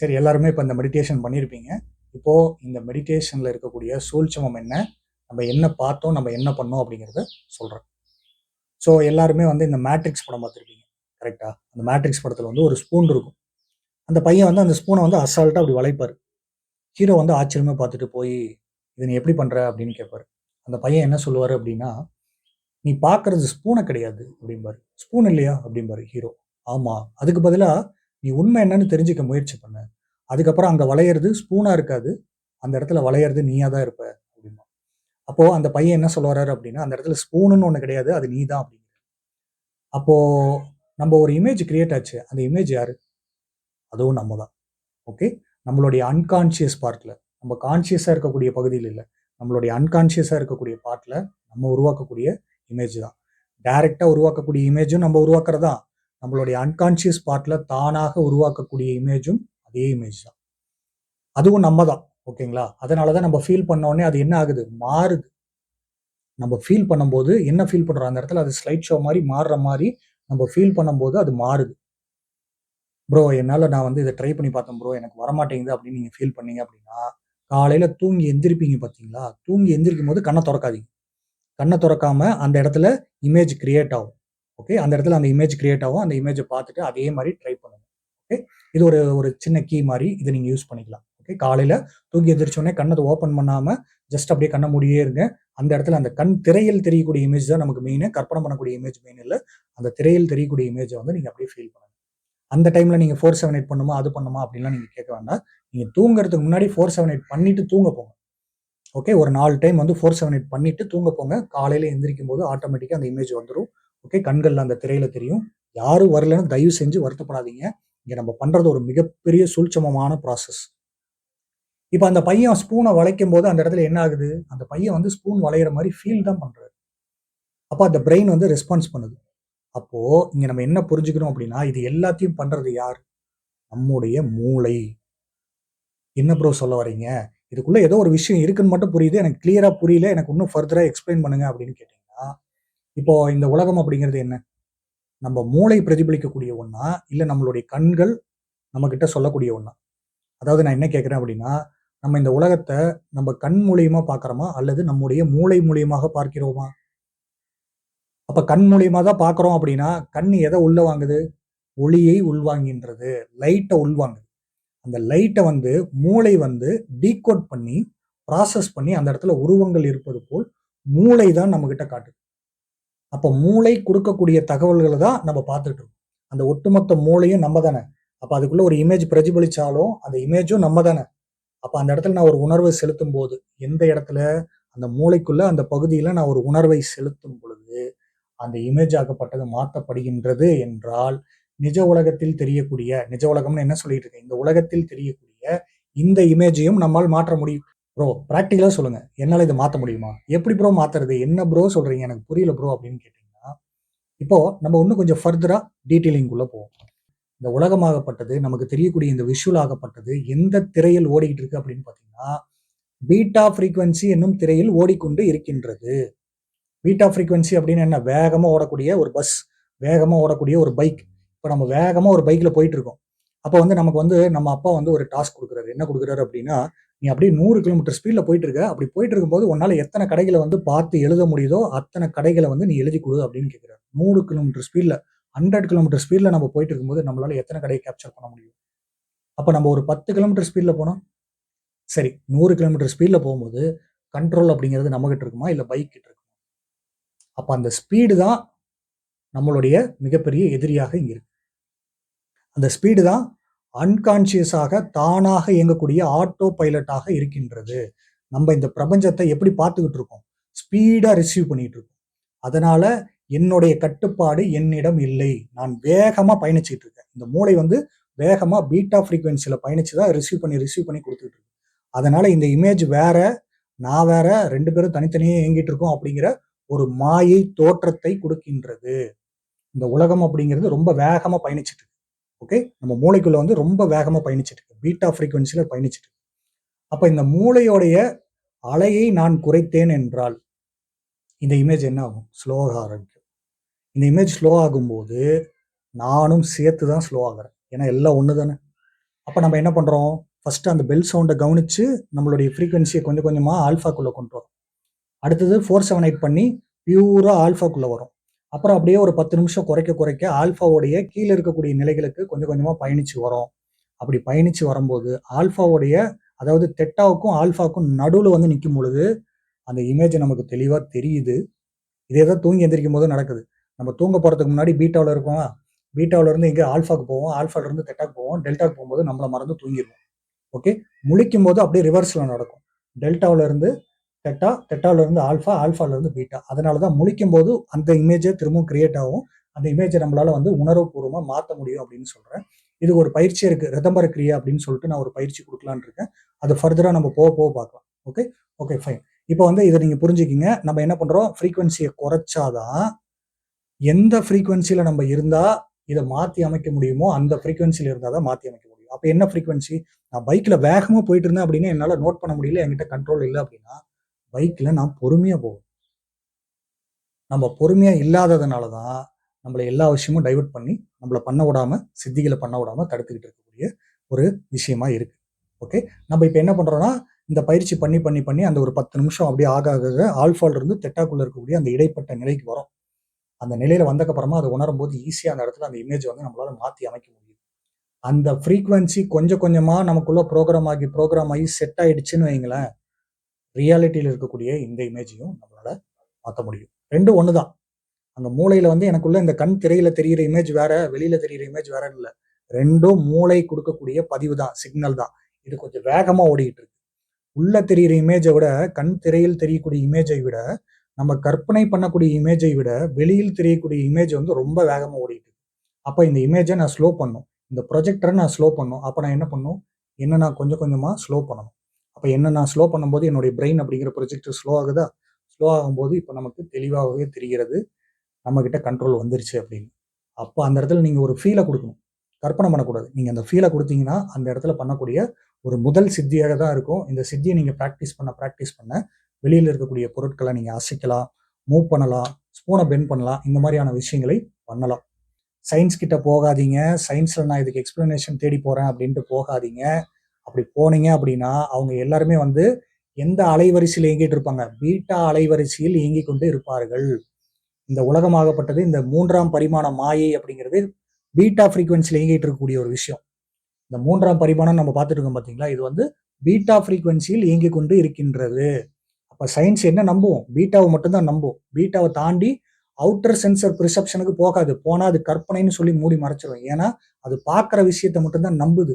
சரி எல்லாருமே இப்போ இந்த மெடிடேஷன் பண்ணியிருப்பீங்க இப்போது இந்த மெடிடேஷனில் இருக்கக்கூடிய சூழ்ச்சமம் என்ன? நம்ம என்ன பார்த்தோம்? நம்ம என்ன பண்ணோம்? அப்படிங்கிறத சொல்கிறேன் ஸோ எல்லாருமே வந்து இந்த மேட்ரிக்ஸ் படம் பார்த்துருப்பீங்க. கரெக்டாக அந்த மேட்ரிக்ஸ் படத்தில் வந்து ஒரு ஸ்பூன் இருக்கும். அந்த பையன் வந்து அந்த ஸ்பூனை வந்து அசால்ட்டாக அப்படி வளைப்பார். ஹீரோ வந்து ஆச்சரியமாக பார்த்துட்டு போய் இதை நீ எப்படி பண்ணுற அப்படின்னு கேட்பாரு அந்த பையன் என்ன சொல்லுவார் அப்படின்னா நீ பார்க்கறது ஸ்பூனை கிடையாது அப்படிம்பாரு. ஸ்பூன் இல்லையா? அப்படிம்பாரு ஹீரோ ஆமாம் அதுக்கு பதிலாக நீ உண்மை என்னன்னு தெரிஞ்சுக்க முயற்சி பண்ண. அதுக்கப்புறம் அங்கே வளையிறது ஸ்பூனாக இருக்காது. அந்த இடத்துல வளையிறது நீயாக தான் இருப்ப அப்படிமா அப்போது அந்த பையன் என்ன சொல்ல வர்றாரு அப்படின்னா அந்த இடத்துல ஸ்பூனுன்னு ஒன்று கிடையாது அது நீ தான் அப்படிங்கிற. அப்போது நம்ம ஒரு இமேஜ் கிரியேட் ஆச்சு. அந்த இமேஜ் யார்? அதுவும் நம்ம தான் ஓகே நம்மளுடைய அன்கான்ஷியஸ் பார்ட்டில் நம்ம கான்ஷியஸாக இருக்கக்கூடிய பகுதியில் இல்லை. நம்மளுடைய அன்கான்ஷியஸாக இருக்கக்கூடிய பார்ட்டில் நம்ம உருவாக்கக்கூடிய இமேஜ் தான். டைரெக்டாக உருவாக்கக்கூடிய இமேஜும் நம்ம உருவாக்குறது. தான் நம்மளுடைய அன்கான்ஷியஸ் பார்ட்டில் தானாக உருவாக்கக்கூடிய இமேஜும் அதே இமேஜ் தான். அதுவும் நம்ம தான் ஓகேங்களா அதனால தான் நம்ம ஃபீல் பண்ணோடனே அது என்ன ஆகுது? மாறுது. நம்ம ஃபீல் பண்ணும்போது என்ன ஃபீல் பண்ணுறோம் அந்த இடத்துல அது ஸ்லைட் ஷோ மாதிரி மாறுற மாதிரி நம்ம ஃபீல் பண்ணும்போது அது மாறுது. ப்ரோ என்னால் நான் வந்து இதை ட்ரை பண்ணி பார்த்தேன் ப்ரோ எனக்கு வரமாட்டேங்குது அப்படின்னு நீங்கள் ஃபீல் பண்ணீங்க அப்படின்னா காலையில் தூங்கி எந்திரிப்பீங்க பார்த்தீங்களா? தூங்கி எந்திரிக்கும் போது கண்ணை திறக்காதீங்க. கண்ணை திறக்காம அந்த இடத்துல இமேஜ் கிரியேட் ஆகும். ஓகே அந்த இடத்துல அந்த இமேஜ் கிரியேட் ஆகும். அந்த இமேஜை பார்த்துட்டு அதே மாதிரி ட்ரை பண்ணுங்க. ஓகே இது ஒரு ஒரு சின்ன கீ மாதிரி இதை நீங்கள் யூஸ் பண்ணிக்கலாம். ஓகே காலையில் தூங்கி எதிரிச்சோடனே கண்ணை ஓப்பன் பண்ணாமல் ஜஸ்ட் அப்படியே கண்ணை முடியே இருங்க. அந்த இடத்துல அந்த கண் திரையில் தெரியக்கூடிய இமேஜ் தான் நமக்கு மெயின் கற்பனை பண்ணக்கூடிய இமேஜ் மெயின் இல்லை. அந்த திரையில் தெரியக்கூடிய இமேஜை வந்து நீங்கள் அப்படியே ஃபீல் பண்ணுங்க. அந்த டைமில் நீங்கள் ஃபோர் செவன் எயிட் பண்ணுமா அது பண்ணுமா அப்படின்லாம் நீங்கள் கேட்க வேண்டாம். நீங்கள் தூங்குறதுக்கு முன்னாடி ஃபோர் செவன் எயிட் பண்ணிட்டு தூங்க போங்க. ஓகே ஒரு நாலு டைம் வந்து ஃபோர் செவன் எயிட் பண்ணிட்டு தூங்க போங்க. காலையில் எந்திரிக்கும் போது ஆட்டோமேட்டிக்காக அந்த இமேஜ் வந்துடும் ஓகே கண்களில் அந்த திரையில தெரியும். யாரும் வரலன்னு தயவு செஞ்சு வருத்தப்படாதீங்க. இங்கே நம்ம பண்ணுறது ஒரு மிகப்பெரிய சூழ்ச்சமமான ப்ராசஸ் இப்போ அந்த பையன் ஸ்பூனை வளைக்கும் போது அந்த இடத்துல என்ன ஆகுது? அந்த பையன் வந்து ஸ்பூன் வளையிற மாதிரி ஃபீல் தான் பண்ணுறாரு அப்போ அந்த பிரெயின் வந்து ரெஸ்பான்ஸ் பண்ணுது. அப்போ இங்க நம்ம என்ன புரிஞ்சுக்கணும் அப்படின்னா இது எல்லாத்தையும் பண்றது யார்? நம்முடைய மூளை. என்ன ப்ரோ சொல்ல வரீங்க இதுக்குள்ள ஏதோ ஒரு விஷயம் இருக்குன்னு மட்டும் புரியுது. எனக்கு கிளியரா புரியல. எனக்கு இன்னும் ஃபர்தரா எக்ஸ்பிளைன் பண்ணுங்க அப்படின்னு கேட்டீங்க. இப்போ இந்த உலகம் அப்படிங்கிறது என்ன? நம்ம மூளை பிரதிபலிக்கக்கூடிய ஒன்றா இல்லை நம்மளுடைய கண்கள் நம்மக்கிட்ட சொல்லக்கூடிய ஒன்றா அதாவது நான் என்ன கேட்குறேன் அப்படின்னா நம்ம இந்த உலகத்தை நம்ம கண் மூலியமாக பார்க்குறோமா? அல்லது நம்முடைய மூளை மூலியமாக பார்க்கிறோமா? அப்போ கண் மூலியமாக தான் பார்க்குறோம் அப்படின்னா கண் எதை உள்ள வாங்குது? ஒளியை உள்வாங்கின்றது. லைட்டை உள்வாங்குது. அந்த லைட்டை வந்து மூளை வந்து டீகோட் பண்ணி ப்ராசஸ் பண்ணி அந்த இடத்துல உருவங்கள் இருப்பது போல் மூளை தான் நம்மக்கிட்ட காட்டுது. அப்போ மூளை கொடுக்கக்கூடிய தகவல்களை தான் நம்ம பார்த்துட்டு இருக்கோம். அந்த ஒட்டுமொத்த மூளையும் நம்ம தானே. அப்போ அதுக்குள்ள ஒரு இமேஜ் பிரதிபலிச்சாலும் அந்த இமேஜும் நம்ம தானே. அப்போ அந்த இடத்துல நான் ஒரு உணர்வை செலுத்தும் போது எந்த இடத்துல? அந்த மூளைக்குள்ள அந்த பகுதியில் நான் ஒரு உணர்வை செலுத்தும் பொழுது அந்த இமேஜ் ஆக்கப்பட்டது மாற்றப்படுகின்றது என்றால் நிஜ உலகத்தில் தெரியக்கூடிய நிஜ உலகம்னு என்ன சொல்லிட்டு இருக்கேன்? இந்த உலகத்தில் தெரியக்கூடிய இந்த இமேஜையும் நம்மால் மாற்ற முடியும். ப்ரோ ப்ராக்டிக்கலாக சொல்லுங்கள் என்னால் இதை மாற்ற முடியுமா? எப்படி ப்ரோ மாற்றுறது என்ன ப்ரோ சொல்கிறீங்க எனக்கு புரியல ப்ரோ அப்படின்னு கேட்டிங்கன்னா இப்போது நம்ம இன்னும் கொஞ்சம் ஃபர்தராக டீட்டெயிலிங்குள்ளே போவோம். இந்த உலகமாகப்பட்டது நமக்கு தெரியக்கூடிய இந்த விஷுவல் ஆகப்பட்டது எந்த திரையில் ஓடிக்கிட்டு இருக்கு அப்படின்னு பார்த்தீங்கன்னா பீட்டா ஃப்ரீக்வன்சி என்னும் திரையில் ஓடிக்கொண்டு இருக்கின்றது. பீட்டா ஃப்ரீக்வன்சி அப்படின்னு என்ன? வேகமாக ஓடக்கூடிய ஒரு பஸ் வேகமாக ஓடக்கூடிய ஒரு பைக் இப்போ நம்ம வேகமாக ஒரு பைக்கில் போயிட்டு இருக்கோம். அப்போ வந்து நமக்கு வந்து நம்ம அப்பா வந்து ஒரு டாஸ்க் கொடுக்குறாரு. என்ன கொடுக்குறாரு அப்படின்னா நீ அப்படியே நூறு கிலோமீட்டர் ஸ்பீடில் போயிட்டு இருக்க. அப்படி போயிட்டு இருக்கும்போது உன்னால் எத்தனை கடைகளை வந்து பார்த்து எழுத முடியுதோ அத்தனை கடைகளை வந்து நீ எழுதி கொடு அப்படின்னு கேட்குறாரு நூறு கிலோமீட்டர் ஸ்பீடில் ஹண்ட்ரட் கிலோமீட்டர் ஸ்பீடில் நம்ம போயிட்டு இருக்கும்போது நம்மளால எத்தனை கடையை கேப்சர் பண்ண முடியும்? அப்போ நம்ம ஒரு பத்து கிலோமீட்டர் ஸ்பீடில் போனோம். சரி நூறு கிலோமீட்டர் ஸ்பீடில் போகும்போது கண்ட்ரோல் அப்படிங்கிறது நம்மகிட்ட இருக்குமா? இல்லை பைக் கிட்ட இருக்குமா? அப்போ அந்த ஸ்பீடு தான் நம்மளுடைய மிகப்பெரிய எதிரியாக இங்கே இருக்கு. அந்த ஸ்பீடு தான் அன்கான்சியஸாக தானாக இயங்கக்கூடிய ஆட்டோ பைலட்டாக இருக்கின்றது. நம்ம இந்த பிரபஞ்சத்தை எப்படி பார்த்துக்கிட்டு இருக்கோம்? ஸ்பீடாக ரிசீவ் பண்ணிட்டு இருக்கோம். அதனால என்னுடைய கட்டுப்பாடு என்னிடம் இல்லை. நான் வேகமாக பயணிச்சுட்டு இருக்கேன். இந்த மூளை வந்து வேகமாக பீட்டா ஃப்ரீக்வன்சியில் பயணிச்சு தான் ரிசீவ் பண்ணி ரிசீவ் பண்ணி கொடுத்துட்டு இருக்கு. அதனால இந்த இமேஜ் வேற நான் வேற ரெண்டு பேரும் தனித்தனியே இயங்கிட்டு இருக்கோம் அப்படிங்கிற ஒரு மாயை தோற்றத்தை கொடுக்கின்றது. இந்த உலகம் அப்படிங்கிறது ரொம்ப வேகமாக பயணிச்சுட்டு ஓகே நம்ம மூளைக்குள்ள வந்து ரொம்ப வேகமாக பயணிச்சுட்டு இருக்கு. பீட்டா ஃப்ரீக்குவென்சியில் பயணிச்சுட்டு இருக்கு. இந்த மூளையோடைய அலையை நான் குறைத்தேன் என்றால் இந்த இமேஜ் என்ன ஆகும்? ஸ்லோவாக ஆரம்பிக்கும். இந்த இமேஜ் ஸ்லோ ஆகும்போது நானும் சேர்த்து தான் ஸ்லோ ஆகிறேன். ஏன்னா எல்லாம் ஒன்று தானே அப்போ நம்ம என்ன பண்ணுறோம் ஃபஸ்ட்டு அந்த பெல் சவுண்டை கவனித்து நம்மளுடைய ஃப்ரீக்குவென்சியை கொஞ்சம் கொஞ்சமாக ஆல்ஃபாக்குள்ளே கொண்டு வரும். அடுத்தது ஃபோர் செவன் எயிட் பண்ணி பியூராக ஆல்ஃபாக்குள்ளே வரும். அப்புறம் அப்படியே ஒரு பத்து நிமிஷம் குறைக்க குறைக்க ஆல்ஃபாவுடைய கீழே இருக்கக்கூடிய நிலைகளுக்கு கொஞ்சம் கொஞ்சமாக பயணித்து வரும். அப்படி பயணித்து வரும்போது ஆல்ஃபாவுடைய அதாவது தெட்டாவுக்கும் ஆல்ஃபாவுக்கும் நடுவில் வந்து நிற்கும் பொழுது அந்த இமேஜ் நமக்கு தெளிவாக தெரியுது. இதே தான் தூங்கி எந்திரிக்கும் போது நடக்குது. நம்ம தூங்க போகிறதுக்கு முன்னாடி பீட்டாவில் இருக்கோம் பீட்டாவில் இருந்து எங்கே ஆல்ஃபாக்கு போவோம் ஆல்ஃபால தெட்டாக்கு போவோம் டெல்டாக்கு போகும்போது நம்மளை மறந்து தூங்கிடுவோம். ஓகே? முழிக்கும் போது அப்படியே ரிவர்ஸில் நடக்கும். டெல்டாவில் டெட்டா தெட்டா ஆல்ஃபா ஆல்ஃபாலேருந்து பீட்டா அதனால தான் முழிக்கும் போது அந்த இமேஜை திரும்பவும் கிரியேட் ஆகும். அந்த இமேஜை நம்மளால வந்து உணர்வுபூர்வமாக மாற்ற முடியும் அப்படின்னு சொல்கிறேன் இது ஒரு பயிற்சி இருக்குது ரிதம்பர கிரியா அப்படின்னு சொல்லிட்டு நான் ஒரு பயிற்சி கொடுக்கலான்னு இருக்கேன். அது ஃபர்தராக நம்ம போக போக பார்க்கலாம். ஓகே ஓகே ஃபைன் இப்போ வந்து இதை நீங்கள் புரிஞ்சுக்கிங்க. நம்ம என்ன பண்ணுறோம் ஃப்ரீக்வன்சியை குறைச்சாதான் எந்த ஃப்ரீக்வன்சியில் நம்ம இருந்தால் இதை மாற்றி அமைக்க முடியுமோ அந்த ஃப்ரீக்வன்சியில் இருந்தால் தான் மாற்றி அமைக்க முடியும். அப்போ என்ன ஃப்ரீக்வன்சி நான் பைக்கில் வேகமாக போயிட்டு இருந்தேன் அப்படின்னா என்னால் நோட் பண்ண முடியல. என்கிட்ட கண்ட்ரோல் இல்லை அப்படின்னா பைக்கில் நான் பொறுமையாக போவேன். நம்ம பொறுமையாக இல்லாததுனால தான் நம்மளை எல்லா விஷயமும் டைவெர்ட் பண்ணி நம்மளை பண்ண விடாமல் சித்திகளை பண்ண விடாமல் தடுத்துக்கிட்டு இருக்கக்கூடிய ஒரு விஷயமா இருக்குது ஓகே நம்ம இப்போ என்ன பண்ணுறோன்னா இந்த பயிற்சி பண்ணி பண்ணி பண்ணி அந்த ஒரு பத்து நிமிஷம் அப்படியே ஆக ஆக ஆல்ஃபால் இருந்து தெட்டாக்குள்ளே இருக்கக்கூடிய அந்த இடைப்பட்ட நிலைக்கு வரும். அந்த நிலையில் வந்தக்கப்புறமா அதை உணரும் போது ஈஸியாக அந்த இடத்துல அந்த இமேஜ் வந்து நம்மளால மாற்றி அமைக்க முடியும் அந்த ஃப்ரீக்குவென்சி கொஞ்சம் கொஞ்சமாக நமக்குள்ளே ப்ரோக்ராம் ஆகி ப்ரோக்ராம் ஆகி செட் ஆகிடுச்சுன்னு வைங்களேன் ரியாலிட்டியில் இருக்கக்கூடிய இந்த இமேஜையும் நம்மளால் மாற்ற முடியும். ரெண்டும் ஒன்று தான் அந்த மூளையில் வந்து எனக்குள்ள இந்த கண் திரையில் தெரியிற இமேஜ் வேற வெளியில் தெரியிற இமேஜ் வேற இல்லை. ரெண்டும் மூளை கொடுக்கக்கூடிய பதிவு தான் சிக்னல் தான். இது கொஞ்சம் வேகமாக ஓடிக்கிட்டு இருக்கு. உள்ள தெரியிற இமேஜை விட கண் திரையில் தெரியக்கூடிய இமேஜை விட நம்ம கற்பனை பண்ணக்கூடிய இமேஜை விட வெளியில் தெரியக்கூடிய இமேஜ் வந்து ரொம்ப வேகமாக ஓடிட்டு இருக்கு. அப்போ இந்த இமேஜை நான் ஸ்லோ பண்ணும். இந்த ப்ரொஜெக்டரை நான் ஸ்லோ பண்ணும். அப்போ நான் என்ன பண்ணும்? என்ன நான் கொஞ்சம் கொஞ்சமாக ஸ்லோ பண்ணணும். அப்போ என்ன நான் ஸ்லோ பண்ணும்போது என்னுடைய பிரெயின் அப்படிங்கிற ப்ரொஜெக்டர் ஸ்லோ ஆகுதா? ஸ்லோ ஆகும்போது இப்போ நமக்கு தெளிவாகவே தெரிகிறது. நம்மக்கிட்ட கண்ட்ரோல் வந்துருச்சு அப்படின்னு. அப்போ அந்த இடத்துல நீங்கள் ஒரு ஃபீலை கொடுக்கணும். கற்பனை பண்ணக்கூடாது. நீங்கள் அந்த ஃபீலை கொடுத்தீங்கன்னா அந்த இடத்துல பண்ணக்கூடிய ஒரு முதல் சித்தியாக தான் இருக்கும். இந்த சித்தியை நீங்கள் ப்ராக்டிஸ் பண்ண ப்ராக்டிஸ் பண்ண வெளியில் இருக்கக்கூடிய பொருட்களை நீங்கள் அசைக்கலாம் மூவ் பண்ணலாம் ஸ்பூனை பெண்ட் பண்ணலாம். இந்த மாதிரியான விஷயங்களை பண்ணலாம். சயின்ஸ் கிட்ட போகாதீங்க. சயின்ஸில் நான் இதுக்கு எக்ஸ்பிளனேஷன் தேடி போகிறேன் அப்படின்ட்டு போகாதீங்க. அப்படி போனீங்க அப்படின்னா அவங்க எல்லாருமே வந்து எந்த அலைவரிசையில் இயங்கிட்டு இருப்பாங்க? பீட்டா அலைவரிசையில் இயங்கிக் கொண்டு இருப்பார்கள். இந்த உலகமாகப்பட்டது இந்த மூன்றாம் பரிமாண மாயை அப்படிங்கிறது பீட்டா ஃப்ரீக்வன்சியில் இயங்கிட்டு இருக்கக்கூடிய ஒரு விஷயம். இந்த மூன்றாம் பரிமாணம் நம்ம பார்த்துட்டு இருக்கோம் பார்த்தீங்களா இது வந்து பீட்டா ஃப்ரீக்வன்சியில் இயங்கி கொண்டு இருக்கின்றது. அப்போ சயின்ஸ் என்ன நம்புவோம்? பீட்டாவை மட்டும்தான் நம்புவோம். பீட்டாவை தாண்டி அவுட்டர் சென்சர் பிரிசப்ஷனுக்கு போகாது. போனால் அது கற்பனைன்னு சொல்லி மூடி மறைச்சிடும் ஏன்னா அது பார்க்குற விஷயத்த மட்டும்தான் நம்புது.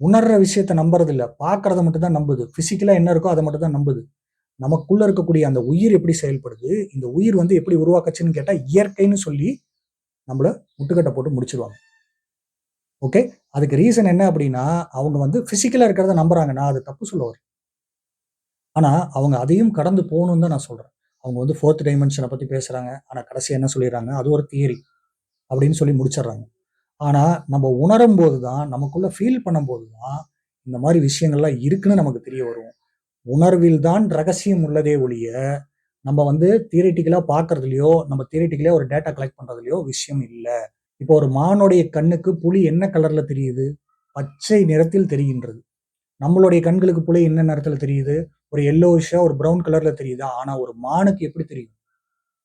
உணர்ற விஷயத்த நம்புறது இல்லை பார்க்கறத மட்டும்தான் நம்புது. ஃபிசிக்கலாக என்ன இருக்கோ அதை மட்டும் தான் நம்புது. நமக்குள்ள இருக்கக்கூடிய அந்த உயிர் எப்படி செயல்படுது? இந்த உயிர் வந்து எப்படி உருவாக்கச்சுன்னு கேட்டால் இயற்கைன்னு சொல்லி நம்மள முட்டுக்கட்டை போட்டு முடிச்சிருவாங்க. ஓகே அதுக்கு ரீசன் என்ன அப்படின்னா அவங்க வந்து பிசிக்கலா இருக்கிறத நம்புறாங்க. நான் அது தப்பு சொல்ல வரேன் ஆனா அவங்க அதையும் கடந்து போகணும்னு தான் நான் சொல்றேன். அவங்க வந்து ஃபோர்த் டைமென்ஷனை பத்தி பேசுறாங்க. ஆனா கடைசி என்ன சொல்லிடுறாங்க? அது ஒரு தியரி அப்படின்னு சொல்லி முடிச்சிடுறாங்க. ஆனால் நம்ம உணரும் போது தான் நமக்குள்ளே ஃபீல் பண்ணும்போது தான் இந்த மாதிரி விஷயங்கள்லாம் இருக்குன்னு நமக்கு தெரிய வரும். உணர்வில் தான் ரகசியம் உள்ளதே ஒழிய நம்ம வந்து தியரிட்டிக்கலாக பார்க்கறதுலையோ நம்ம தியரிட்டிக்கலே ஒரு டேட்டா கலெக்ட் பண்ணுறதுலையோ விஷயம் இல்லை. இப்போ ஒரு மானுடைய கண்ணுக்கு புலி என்ன கலரில் தெரியுது? பச்சை நிறத்தில் தெரிகின்றது. நம்மளுடைய கண்களுக்கு புலி என்ன நிறத்தில் தெரியுது? ஒரு எல்லோஷா ஒரு ப்ரௌன் கலரில் தெரியுது? ஆனால் ஒரு மானுக்கு எப்படி தெரியும்?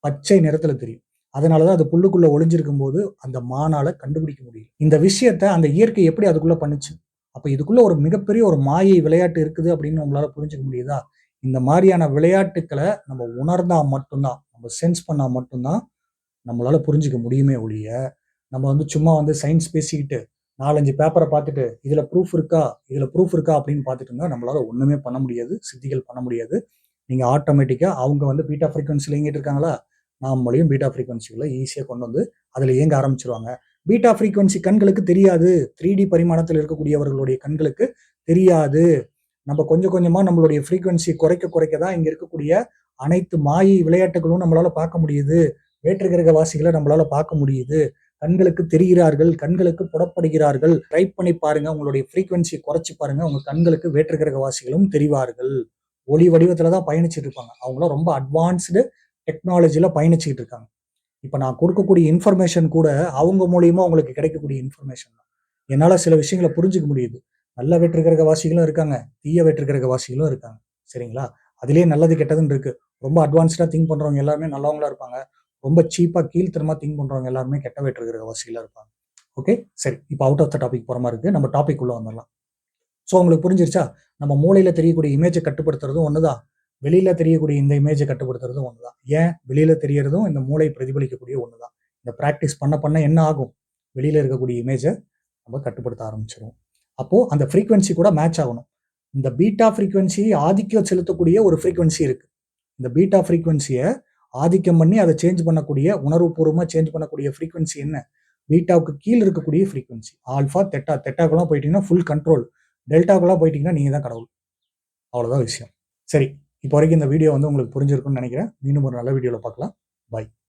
பச்சை நிறத்தில் தெரியும். அதனாலதான் அது புல்லுக்குள்ளே ஒளிஞ்சிருக்கும் போது அந்த மானால் கண்டுபிடிக்க முடியும் இந்த விஷயத்த அந்த இயற்கை எப்படி அதுக்குள்ளே பண்ணுச்சு? அப்போ இதுக்குள்ள ஒரு மிகப்பெரிய ஒரு மாயை விளையாட்டு இருக்குது அப்படின்னு உங்களால புரிஞ்சுக்க முடியுதா? இந்த மாதிரியான விளையாட்டுக்களை நம்ம உணர்ந்தால் மட்டும்தான் நம்ம சென்ஸ் பண்ணால் மட்டும்தான் நம்மளால புரிஞ்சுக்க முடியுமே ஒழிய நம்ம வந்து சும்மா வந்து சயின்ஸ் பேசிக்கிட்டு நாலஞ்சு பேப்பரை பார்த்துட்டு இதில் ப்ரூஃப் இருக்கா இதில் ப்ரூஃப் இருக்கா அப்படின்னு பார்த்துட்டு இருந்தால் நம்மளால ஒன்றுமே பண்ண முடியாது சித்திகள் பண்ண முடியாது. நீங்கள் ஆட்டோமேட்டிக்காக அவங்க வந்து பீட்டா ஃப்ரீக்வன்சியில் இயங்கிட்டு இருக்காங்களா? நாமளையும் பீட்டா ஃப்ரீக்வன்சிகளை ஈஸியாக கொண்டு வந்து அதில் இயங்க ஆரம்பிச்சிருவாங்க. பீட்டா ஃப்ரீக்வன்சி கண்களுக்கு தெரியாது. த்ரீ டி பரிமாணத்தில் இருக்கக்கூடியவர்களுடைய கண்களுக்கு தெரியாது. நம்ம கொஞ்சம் கொஞ்சமாக நம்மளுடைய ஃப்ரீக்வன்சி குறைக்க குறைக்க தான் இங்கே இருக்கக்கூடிய அனைத்து மாயை விளையாட்டுகளும் நம்மளால் பார்க்க முடியுது. வேற்று கிரக வாசிகளை நம்மளால் பார்க்க முடியுது. கண்களுக்கு தெரிகிறார்கள் கண்களுக்கு புடப்படுகிறார்கள். ட்ரை பண்ணி பாருங்க உங்களுடைய ஃப்ரீக்வன்சி குறைச்சி பாருங்க உங்க கண்களுக்கு வேற்று கிரக வாசிகளும் தெரிவார்கள். ஒளி வடிவத்துல தான் பயணிச்சுட்டு இருப்பாங்க. அவங்களாம் ரொம்ப அட்வான்ஸ்டு டெக்னாலஜியில் பயணிச்சுக்கிட்டு இருக்காங்க. இப்போ நான் கொடுக்கக்கூடிய இன்ஃபர்மேஷன் கூட அவங்க மூலியமாக உங்களுக்கு கிடைக்கக்கூடிய இன்ஃபர்மேஷன் தான். என்னால் சில விஷயங்களை புரிஞ்சுக்க முடியுது. நல்ல வெற்றிகரக வாசிகளும் இருக்காங்க. தீய வெற்றிகரக வாசிகளும் இருக்காங்க. சரிங்களா? அதுலேயே நல்லது கெட்டதுன்னு இருக்குது ரொம்ப அட்வான்ஸ்டாக திங்க் பண்ணுறவங்க எல்லாருமே நல்லவங்களா இருப்பாங்க. ரொம்ப சீப்பாக கீழ்த்தரமாக திங்க் பண்ணுறவங்க எல்லாருமே கெட்ட வெற்றிகரக வாசிகளாக இருப்பாங்க. ஓகே சரி. இப்போ அவுட் ஆஃப் த டாபிக் போகிற மாதிரி இருக்குது நம்ம டாபிக் உள்ளே வந்துடலாம். ஸோ உங்களுக்கு புரிஞ்சிருச்சா? நம்ம மூளையில் தெரியக்கூடிய இமேஜை கட்டுப்படுத்துறதும் ஒன்று தான் வெளியில் தெரியக்கூடிய இந்த இமேஜை கட்டுப்படுத்துறதும் ஒன்று தான் ஏன்? வெளியில் தெரியறதும் இந்த மூளை பிரதிபலிக்கக்கூடிய ஒன்று தான் இந்த ப்ராக்டிஸ் பண்ண பண்ண என்ன ஆகும்? வெளியில் இருக்கக்கூடிய இமேஜை நம்ம கட்டுப்படுத்த ஆரம்பிச்சிடும் அப்போது அந்த ஃப்ரீக்வன்சி கூட மேட்ச் ஆகணும். இந்த பீட்டா ஃப்ரீக்வன்சி ஆதிக்கம் செலுத்தக்கூடிய ஒரு ஃப்ரீக்வன்சி இருக்குது இந்த பீட்டா ஃப்ரீக்வன்சியை ஆதிக்கம் பண்ணி அதை சேஞ்ச் பண்ணக்கூடிய உணர்வுபூர்வமாக சேஞ்ச் பண்ணக்கூடிய ஃப்ரீக்வன்சி என்ன? பீட்டாவுக்கு கீழே இருக்கக்கூடிய ஃப்ரீக்வன்சி ஆல்ஃபா தெட்டா தெட்டாக்கெல்லாம் போயிட்டீங்கன்னா ஃபுல் கண்ட்ரோல் டெல்டாக்கெல்லாம் போயிட்டீங்கன்னா நீங்கள் தான் கடவுள். அவ்வளோதான் விஷயம். சரி. இப்போ வரைக்கும் இந்த வீடியோ வந்து உங்களுக்கு புரிஞ்சிருக்கும்னு நினைக்கிறேன். மீண்டும் ஒரு நல்ல வீடியோவில் பார்க்கலாம். பாய்